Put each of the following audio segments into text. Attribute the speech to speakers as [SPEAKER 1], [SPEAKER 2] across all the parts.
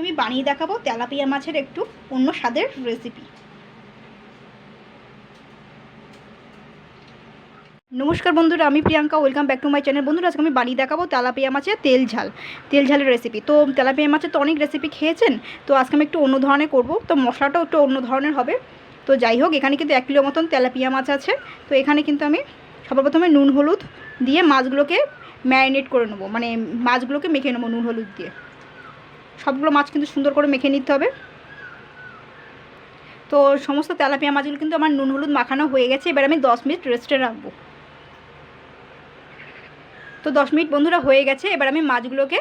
[SPEAKER 1] আমি বানিয়ে দেখাবো তেলাপিয়া মাছের একটু অন্য স্বাদের রেসিপি নমস্কার বন্ধুরা, আমি Priyanka welcome back to my channel বন্ধুরা, আজকে আমি বানিয়ে দেখাবো তেলাপিয়া মাছের তেল ঝাল, তেল ঝালের রেসিপি তো তেলাপিয়া মাছের তো অনেক রেসিপি খেয়েছেন, তো আজকে আমি একটু অন্য ধরনের করব। তো মশলাটাও একটু অন্য ধরনের হবে। তো যাই হোক, এখানে কিন্তু এক কিলো মতন তেলাপিয়া মাছ আছে। তো এখানে কিন্তু আমি সর্বপ্রথমে নুন হলুদ দিয়ে মাছগুলোকে ম্যারিনেট করে নেব। মানে মাছগুলোকে মেখে নেব নুন হলুদ দিয়ে। সবগুলো মাছ কিন্তু সুন্দর করে মেখে নিতে হবে। তো সমস্ত তেলাপিয়া মাছগুলো কিন্তু আমার নুন হলুদ মাখানো হয়ে গেছে, এবার আমি দশ মিনিট রেস্টে রাখব। তো দশ মিনিট বন্ধুরা হয়ে গেছে, এবার আমি মাছগুলোকে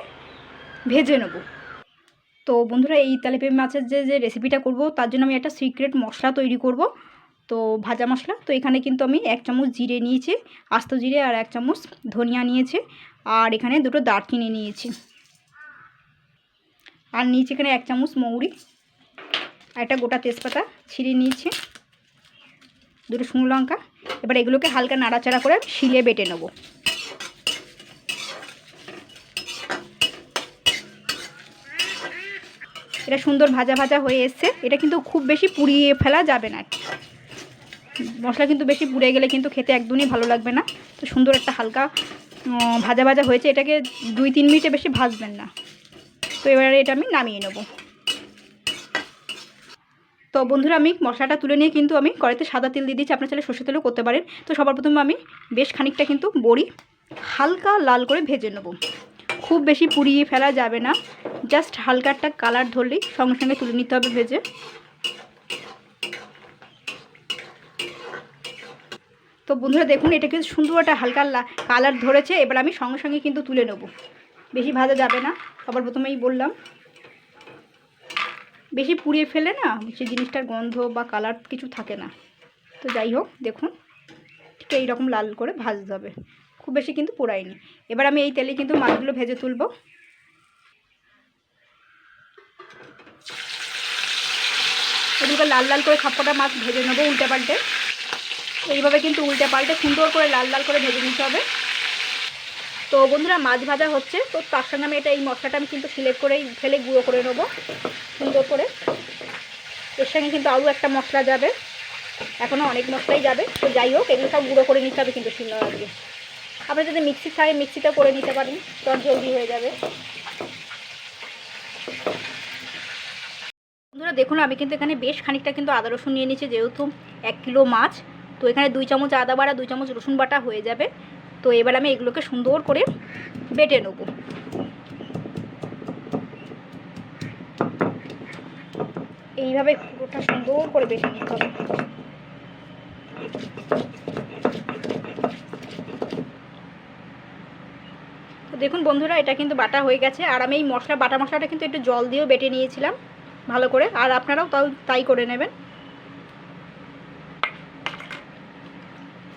[SPEAKER 1] ভেজে নেব। তো বন্ধুরা এই তেলাপিয়া মাছের যে যে রেসিপিটা করব, তার জন্য আমি একটা সিক্রেট মশলা তৈরি করব। তো ভাজা মশলা, তো এখানে কিন্তু আমি এক চামচ জিরে নিয়েছি, আস্ত জিরে আর এক চামচ ধনিয়া নিয়েছি, আর এখানে দুটো দারচিনি নিয়েছি। আর নিয়েছি এখানে এক চামচ মৌরি আর একটা গোটা তেজপাতা ছিঁড়ে নিয়েছি। দুটো শুকনো লঙ্কা। এবার এগুলোকে হালকা নাড়াচাড়া করে শিলে বেটে নেব। এটা সুন্দর ভাজা ভাজা হয়ে এসছে। এটা কিন্তু খুব বেশি পুড়িয়ে ফেলা যাবে না। মশলা কিন্তু বেশি পুড়ে গেলে কিন্তু খেতে একদমই ভালো লাগবে না। তো সুন্দর একটা হালকা ভাজা ভাজা হয়েছে। এটাকে দুই তিন মিনিটে বেশি ভাজবেন না। তো এবারে এটা আমি নামিয়ে নেব। তো বন্ধুরা, আমি মশলাটা তুলে নিয়ে কিন্তু আমি কড়াইতে সাদা তেল দিয়ে দিচ্ছি আপনার চাইলে সর্ষে তেলও করতে পারেন। তো সবার প্রথমে আমি বেশ খানিকটা কিন্তু বড়ি হালকা লাল করে ভেজে নেব। খুব বেশি পুড়িয়ে ফেলা যাবে না। জাস্ট হালকা একটা কালার ধরলেই সঙ্গে সঙ্গে তুলে নিতে হবে ভেজে। তো বন্ধুরা, দেখুন, এটা কিন্তু সুন্দর একটা হালকা কালার ধরেছে। এবার আমি সঙ্গে সঙ্গে কিন্তু তুলে নেব। বেশি ভাজা যাবে না। সবার প্রথমেই বললাম। বেশি পুড়িয়ে ফেলে না, সে জিনিসটার গন্ধ বা কালার কিছু থাকে না। তো যাই হোক, দেখুন, ঠিক এইরকম লাল করে ভাজতে হবে। খুব বেশি কিন্তু পোড়াইনি। এবার আমি এই তেলে কিন্তু মাছগুলো ভেজে তুলব। এগুলোকে লাল লাল করে সবকটা মাছ ভেজে নেব উল্টে পাল্টে। এইভাবে কিন্তু উল্টে পাল্টে সুন্দর করে লাল লাল করে ভেজে নিতে হবে। তো বন্ধুরা মাছ ভাজা হচ্ছে, তো তার সঙ্গে আমি এটা এই মশলাটা আমি কিন্তু সিলেক্ট করেই ফেলে গুঁড়ো করে নেব, সুন্দর করে। এর সঙ্গে কিন্তু আরও একটা মশলা যাবে এখনও অনেক মশলাই যাবে, তো যাই হোক, এগুলো সব গুঁড়ো করে নিতে হবে কিন্তু শিলনোড়া দিয়ে আপনি যদি মিক্সি থাকে মিক্সিতে করে নিতে পারেন তো জলদি হয়ে যাবে। বন্ধুরা দেখুন, আমি কিন্তু এখানে বেশ খানিকটা কিন্তু আদা রসুন নিয়ে নিয়েছি, যেহেতু এক কিলো মাছ, তো এখানে দুই চামচ আদা বাটা দুই চামচ রসুন বাটা হয়ে যাবে। তো এবার আমি এগুলোকে সুন্দর করে বেটে নেব। এইভাবে পুরোটা সুন্দর করে বেটে নিতে হবে। দেখুন বন্ধুরা, এটা কিন্তু বাটা হয়ে গেছে। আর আমি এই মশলা, বাটা মশলাটা কিন্তু একটু জল দিয়েও বেটে নিয়েছিলাম ভালো করে। আর আপনারাও তাও তাই করে নেবেন।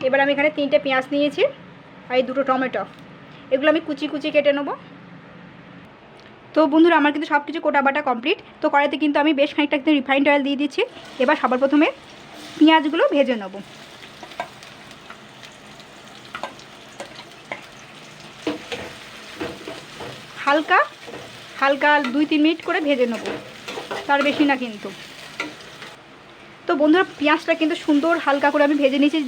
[SPEAKER 1] এবার আমি এখানে তিনটে পেঁয়াজ নিয়েছি। আর এই দুটো টমেটো। এগুলো আমি কুচি কুচি কেটে নেব। তো বন্ধুরা, আমার কিন্তু সব কিছু কোটা বাটা কমপ্লিট। তো কড়াইতে কিন্তু আমি বেশ খানিকটা কিন্তু রিফাইন্ড অয়েল দিয়ে দিচ্ছি। এবার সবার প্রথমে পেঁয়াজগুলো ভেজে নেব। হালকা হালকা দুই তিন মিনিট করে ভেজে নেব। তার বেশি না কিন্তু। তো বন্ধুরা, পেঁয়াজটা কিন্তু সুন্দর হালকা করে আমি ভেজে নিয়েছি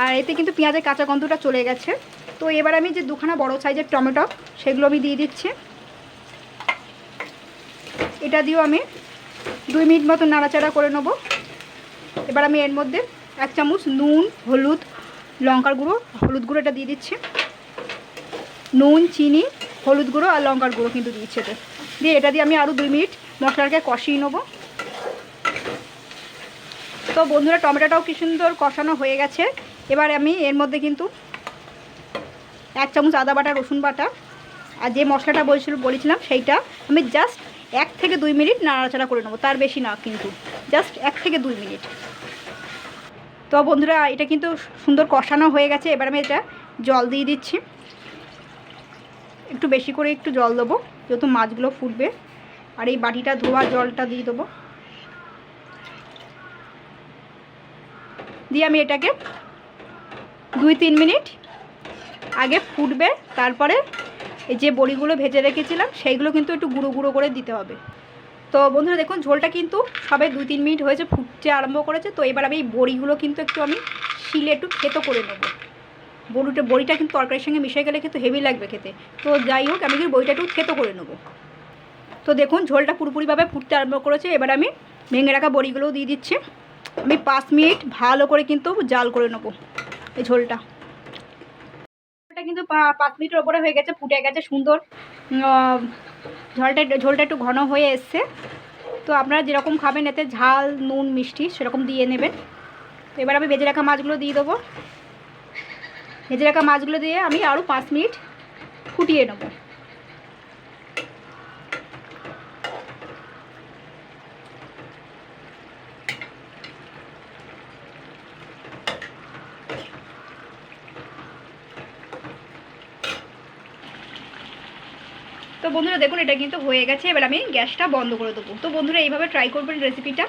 [SPEAKER 1] আর এতে কিন্তু পেঁয়াজের কাঁচা গন্ধটা চলে গেছে। তো এবার আমি যে দুখানা বড় সাইজের টমেটো, সেগুলো আমি দিয়ে দিচ্ছি। এটা দিয়েও আমি দুই মিনিট মতো নাড়াচাড়া করে নেব। এবার আমি এর মধ্যে এক চামচ নুন, হলুদ, লঙ্কার গুঁড়ো, হলুদ গুঁড়ো এটা দিয়ে দিচ্ছি। নুন, চিনি, হলুদ গুঁড়ো আর লঙ্কার গুঁড়ো কিন্তু এতে। দিয়ে এটা দিয়ে আমি আরও দুই মিনিট মশলাটাকে কষিয়ে নেব। তো বন্ধুরা, টমেটোটাও কি সুন্দর কষানো হয়ে গেছে। এবার আমি এর মধ্যে কিন্তু এক চামচ আদা বাটা, রসুন বাটা আর যে মশলাটা বলছিল বলেছিলাম সেইটা আমি জাস্ট এক থেকে দুই মিনিট নাড়াচাড়া করে নেব, তার বেশি না কিন্তু। জাস্ট এক থেকে দুই মিনিট। তো বন্ধুরা, এটা কিন্তু সুন্দর কষানো হয়ে গেছে। এবার আমি এটা জল দিয়ে দিচ্ছি। একটু বেশি করে একটু জল দেবো, যেহেতু মাছগুলো ফুটবে। আর এই বাটিটা ধোয়া জলটা দিয়ে দেবো। দিয়ে আমি এটাকে দুই তিন মিনিট আগে ফুটবে, তারপরে এই যে বড়িগুলো ভেজে রেখেছিলাম, সেইগুলো কিন্তু একটু গুঁড়ো গুঁড়ো করে দিতে হবে। তো বন্ধুরা দেখুন, ঝোলটা কিন্তু সবে দুই তিন মিনিট হয়েছে, ফুটতে আরম্ভ করেছে, তো এবার আমি এই বড়িগুলো কিন্তু একটু আমি শিলে একটু থেতো করে নেব। বড়িটা বড়িটা কিন্তু তরকারির সঙ্গে মিশে গেলে কিন্তু হেভি লাগবে খেতে। তো যাই হোক, আমি কিন্তু বড়িটা একটু থেতো করে নেব। তো দেখুন, ঝোলটা পুরোপুরিভাবে ফুটতে আরম্ভ করেছে, এবার আমি ভেঙে রাখা বড়িগুলোও দিয়ে দিচ্ছি। আমি পাঁচ মিনিট ভালো করে কিন্তু জাল করে নেব, এই ঝোলটা। ঝোলটা কিন্তু পাঁচ মিনিটের ওপরে হয়ে গেছে, ফুটে গেছে, সুন্দর। ঝোলটা ঝোলটা একটু ঘন হয়ে এসছে। তো আপনারা যেরকম খাবেন, এতে ঝাল, নুন, মিষ্টি সেরকম দিয়ে নেবেন। তো এবার আমি ভেজে রাখা মাছগুলো দিয়ে দেবো। ভেজে রাখা মাছগুলো দিয়ে আমি আরও পাঁচ মিনিট ফুটিয়ে নেব। তো বন্ধুরা দেখুন, এটা কিন্তু হয়ে গেছে। এবার আমি গ্যাসটা বন্ধ করে দেবো। তো বন্ধুরা এইভাবে ট্রাই করবেন রেসিপিটা